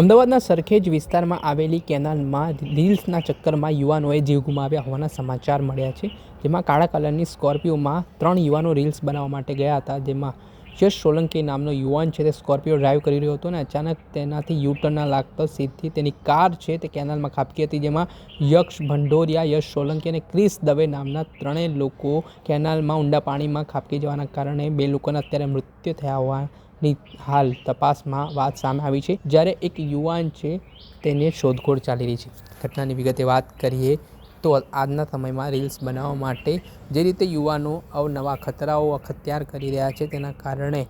અમદાવાદના સરખેજ વિસ્તારમાં આવેલી કેનાલમાં રીલ્સના ચક્કરમાં યુવાનોએ જીવ ગુમાવ્યા હોવાના સમાચાર મળ્યા છે, જેમાં કાળા કલરની સ્કોર્પિયોમાં ત્રણ યુવાનો રીલ્સ બનાવવા માટે ગયા હતા, જેમાં યશ સોલંકી નામનો યુવાન છે તે સ્કોર્પિયો ડ્રાઈવ કરી રહ્યો હતો અને અચાનક તેનાથી યુટર્નના લાગતો સીધી તેની કાર છે તે કેનાલમાં ખાબકી હતી, જેમાં યક્ષ ભંડોરિયા, યશ સોલંકી અને ક્રિસ દવે નામના ત્રણેય લોકો કેનાલમાં ઊંડા પાણીમાં ખાબકી જવાના કારણે બે લોકોના અત્યારે મૃત્યુ થયા હોવાની હાલ તપાસમાં વાત સામે આવી છે. જ્યારે એક યુવાન છે, તેને શોધખોળ ચાલી રહી છે. ઘટનાની વિગતે વાત કરીએ તો આજના સમયમાં રીલ્સ બનાવવા માટે જે રીતે યુવાનો અવનવા ખતરાઓ અખત્યાર કરી રહ્યા છે, તેના કારણે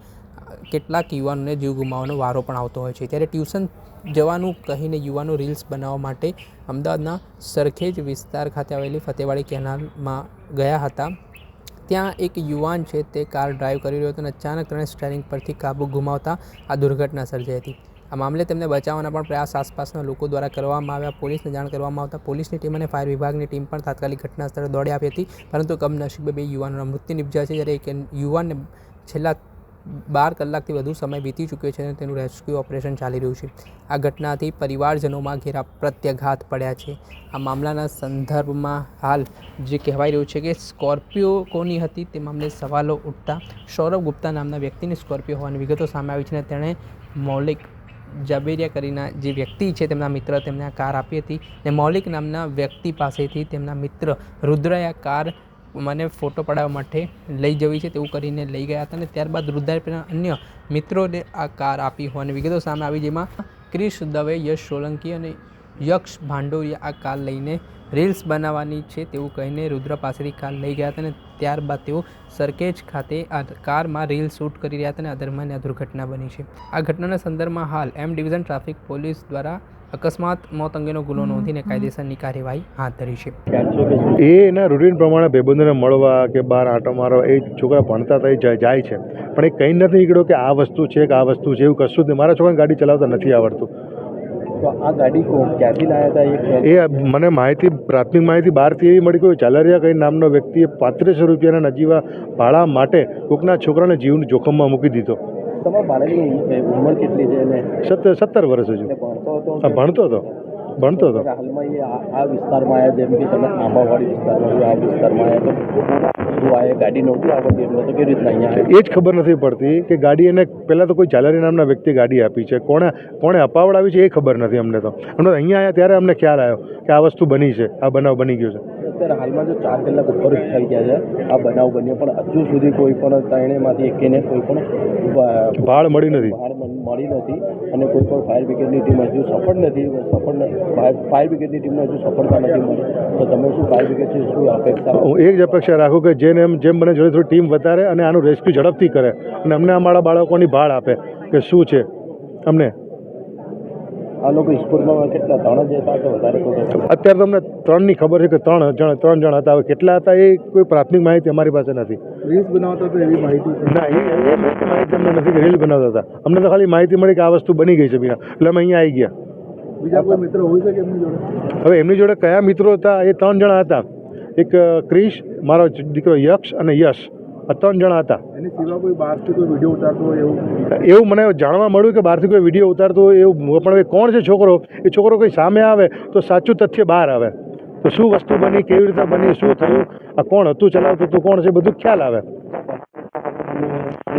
કેટલાક યુવાનોને જીવ ગુમાવવાનો વારો પણ આવતો હોય છે. ત્યારે ટ્યુશન જવાનું કહીને યુવાનો રીલ્સ બનાવવા માટે અમદાવાદના સરખેજ વિસ્તાર ખાતે આવેલી ફતેવાડી કેનાલમાં ગયા હતા. ત્યાં એક યુવાન છે, તે કાર ડ્રાઈવ કરી રહ્યો હતો અને અચાનક તેણે સ્ટેરિંગ પરથી કાબુ ગુમાવતા આ દુર્ઘટના સર્જાઈ હતી. આ મામલે તેમને બચાવવાના પણ પ્રયાસ આસપાસના લોકો દ્વારા કરવામાં આવ્યા. પોલીસને જાણ કરવામાં આવતા પોલીસની ટીમ અને ફાયર વિભાગની ટીમ પણ તાત્કાલિક ઘટના સ્થળે દોડી આવી હતી, પરંતુ કમનસીબે બે યુવાનોના મૃત્યુ નિપજ્યા છે. જ્યારે એક યુવાનને છેલ્લા બાર કલાકથી વધુ સમય વીતી ચૂક્યો છે અને તેનું રેસ્ક્યુ ઓપરેશન ચાલી રહ્યું છે. આ ઘટનાથી પરિવારજનોમાં ઘેરા પ્રત્યાઘાત પડ્યા છે. આ મામલાના સંદર્ભમાં હાલ જે કહેવાય રહ્યું છે કે સ્કોર્પિયો કોની હતી તે મામલે સવાલો ઉઠતા સૌરભ ગુપ્તા નામના વ્યક્તિની સ્કોર્પિયો હોવાની વિગતો સામે આવી છે અને તેણે મૌલિક જાબેરિયા કરીને જે વ્યક્તિ છે તેમના મિત્ર તેમને આ કાર આપી હતી ને મૌલિક નામના વ્યક્તિ પાસેથી તેમના મિત્ર રુદ્રએ આ કાર મને ફોટો પડાવવા માટે લઈ જવી છે તેવું કરીને લઈ ગયા હતા અને ત્યારબાદ રુદ્રપના અન્ય મિત્રોને આ કાર આપી હોવાની વિગતો સામે આવી, જેમાં ક્રિશ દવે, યશ સોલંકી અને યક્ષ ભાંડોરિયા આ કાર લઈને રીલ્સ બનાવવાની છે તેવું કહીને રુદ્ર પાસેથી કાર લઈ ગયા હતા અને ત્યારબાદ તેઓ સરકેજ ખાતે આ કારમાં રીલ શૂટ કરી રહ્યા હતા અને આ દરમિયાન આ દુર્ઘટના બની છે. આ ઘટનાના સંદર્ભમાં હાલ એમ ડિવિઝન ટ્રાફિક પોલીસ દ્વારા અકસ્માત મોત અંગેનો ગુનો નોંધીને કાયદેસરની કાર્યવાહી હાથ ધરી છે. એ એના રૂટીન પ્રમાણે ભેબંધોને મળવા કે બહાર આંટો મારવા એ છોકરા ભણતા થઈ જાય છે. પણ એ કંઈ નથી નીકળ્યો કે આ વસ્તુ છે કે આ વસ્તુ છે એવું કશું જ નહીં. મારા છોકરાને ગાડી ચલાવતા નથી આવડતું. તો આ ગાડી ક્યાંથી લાવ્યા હતા એ મને માહિતી પ્રાથમિક માહિતી બહારથી એવી મળી કોઈ ચાલરિયા કઈ નામનો વ્યક્તિએ પાંત્રીસો રૂપિયાના નજીવા ભાડા માટે કોકના છોકરાને જીવન જોખમમાં મૂકી દીધો. તમારા બાળકની ઉંમર કેટલી છે? સત્તર વર્ષ હજુ. ભણતો હતો? હા ભણતો હતો? હાલમાં એ આ વિસ્તારમાં આવ્યા જેમ કે તમે આંબાવાડી વિસ્તારમાં આ વિસ્તારમાં આવ્યા તો આ ગાડી નહોતી આવડતી એમને તો કેવી રીતના અહીંયા એ જ ખબર નથી પડતી કે ગાડી એને પહેલાં તો કોઈ ચાલારી નામના વ્યક્તિ ગાડી આપી છે. કોણે કોણે અપાવડાવી છે એ ખબર નથી અમને તો. અમને અહીંયા આવ્યા ત્યારે અમને ખ્યાલ આવ્યો કે આ વસ્તુ બની છે આ બનાવ બની ગયો છે. અત્યારે હાલમાં જો ચાર કલાક ઉપર જ થઈ ગયા છે. આ બનાવ બન્યો પણ હજુ સુધી કોઈ પણ ત્રણેયમાંથી એકેને કોઈ પણ ભાળ મળી નથી. ભાળ મળી નથી અને કોઈ પણ ફાયર બ્રિગેડની ટીમ હજુ સફળ નથી. સફળ ફાયર ફાયર બ્રિગેડની ટીમને હજુ સફળતા નથી મળી. તો તમે શું ફાયર બ્રિગેડથી શું અપેક્ષા? હું એક જ અપેક્ષા રાખું કે જેને એમ જેમ બને જોડે થોડી ટીમ વધારે અને આનું રેસ્ક્યુ ઝડપથી કરે અને અમને અમારા બાળકોની ભાળ આપે કે શું છે? અમને? આ લોકો સ્કૂલમાં કેટલા ત્રણ જ હતા કે વધારે કોઈ અત્યારે તો અમને ત્રણની ખબર છે કે ત્રણ જણ ત્રણ જણ હતા. હવે કેટલા હતા એ કોઈ પ્રાથમિક માહિતી અમારી પાસે નથી. રીલ્સ બનાવતા તો એવી માહિતી ના એ માહિતી અમને નથી કે રીલ બનાવતા હતા. અમને તો ખાલી માહિતી મળી કે આ વસ્તુ બની ગઈ છે બીના એટલે અમે અહીંયા આવી ગયા. બીજા કોઈ મિત્ર હોય શકે એમની જોડે? હવે એમની જોડે કયા મિત્રો હતા એ ત્રણ જણા હતા. એક ક્રિશ મારો દીકરો યક્ષ અને યશ. ત્રણ જણા હતા. એની સિવાય કોઈ બહારથી કોઈ વીડિયો ઉતારતો હોય એવું? એવું મને જાણવા મળ્યું કે બહારથી કોઈ વીડિયો ઉતારતો હોય એવું. પણ કોણ છે છોકરો? એ છોકરો કોઈ સામે આવે તો સાચું તથ્ય બહાર આવે. તો શું વસ્તુ બની? કેવી રીતે બની? શું થયું? આ કોણ હતું ચલાવતું હતું? કોણ છે? બધું ખ્યાલ આવે.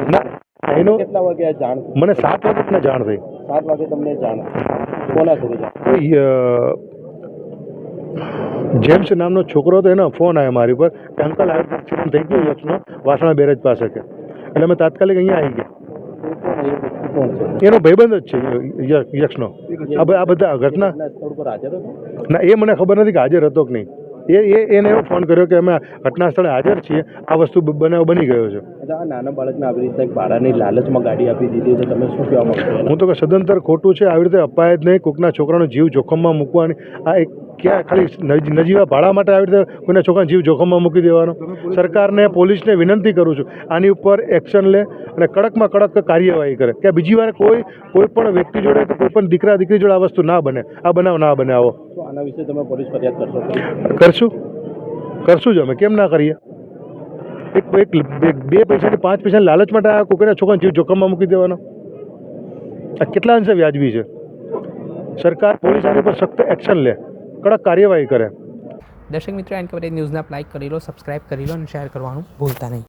ના એનો કેટલા વાગે જાણ મને સાત વખતને જાણ થઈ. સાત વાગે તમને જાણ. કોના અ, જેમ્સ નામનો છોકરો હતો એનો ફોન આવ્યો મારી ઉપર. કે અંકલ આ એક્સિડન્ટ થઈ ગયો યક્ષનો વાસણા બેરેજ પાસે કે એટલે અમે તાત્કાલિક અહીંયા આવી ગયા. એનો ભાઈબંધ જ છે યક્ષનો આ બધા ઘટના ના એ મને ખબર નથી કે હાજર હતો કે નહીં. એ એ એને એવો ફોન કર્યો કે અમે ઘટના સ્થળે હાજર છીએ. આ વસ્તુ બનાવ બની ગયો છે. નાના બાળકને આવી રીતે ભાડાની લાલચમાં ગાડી આપી દીધી તો તમે શું કહેવા માંગો હું તો કે સદંતર ખોટું છે. આવી રીતે અપાય જ નહીં. કોકના છોકરાનો જીવ જોખમમાં મૂકવાની આ એક ક્યાં ખાલી નજ- નજીવા ભાડા માટે આવી રીતે કોઈના છોકરા જીવ જોખમમાં મૂકી દેવાનો? સરકારને પોલીસને વિનંતી કરું છું આની ઉપર એક્શન લે અને કડકમાં કડક કાર્યવાહી કરે. કે બીજી વાર કોઈ કોઈ પણ વ્યક્તિ જોડે કે કોઈ પણ દીકરા દીકરી જોડે આ વસ્તુ ના બને આ બનાવ ના બને આવો. આના વિશે તમે પોલીસ ફરિયાદ કરશો કરશું. કરશું જ અમે કેમ ના કરીએ? એક એક બે- પૈસાની પાંચ પૈસાની લાલચ માટે આ કોકના છોકરા જીવ જોખમમાં મૂકી દેવાનો? આ કેટલા અંશે વ્યાજબી છે? સરકાર પોલીસ આની પર સખ્ત એક્શન લે. કડક કાર્યવાહી કરે. દર્શક મિત્રો, એન કવરેજ ન્યૂઝને લાઇક કરી લો સબસ્ક્રાઇબ કરી લો અને શેર કરવાનું ભૂલતા નહીં.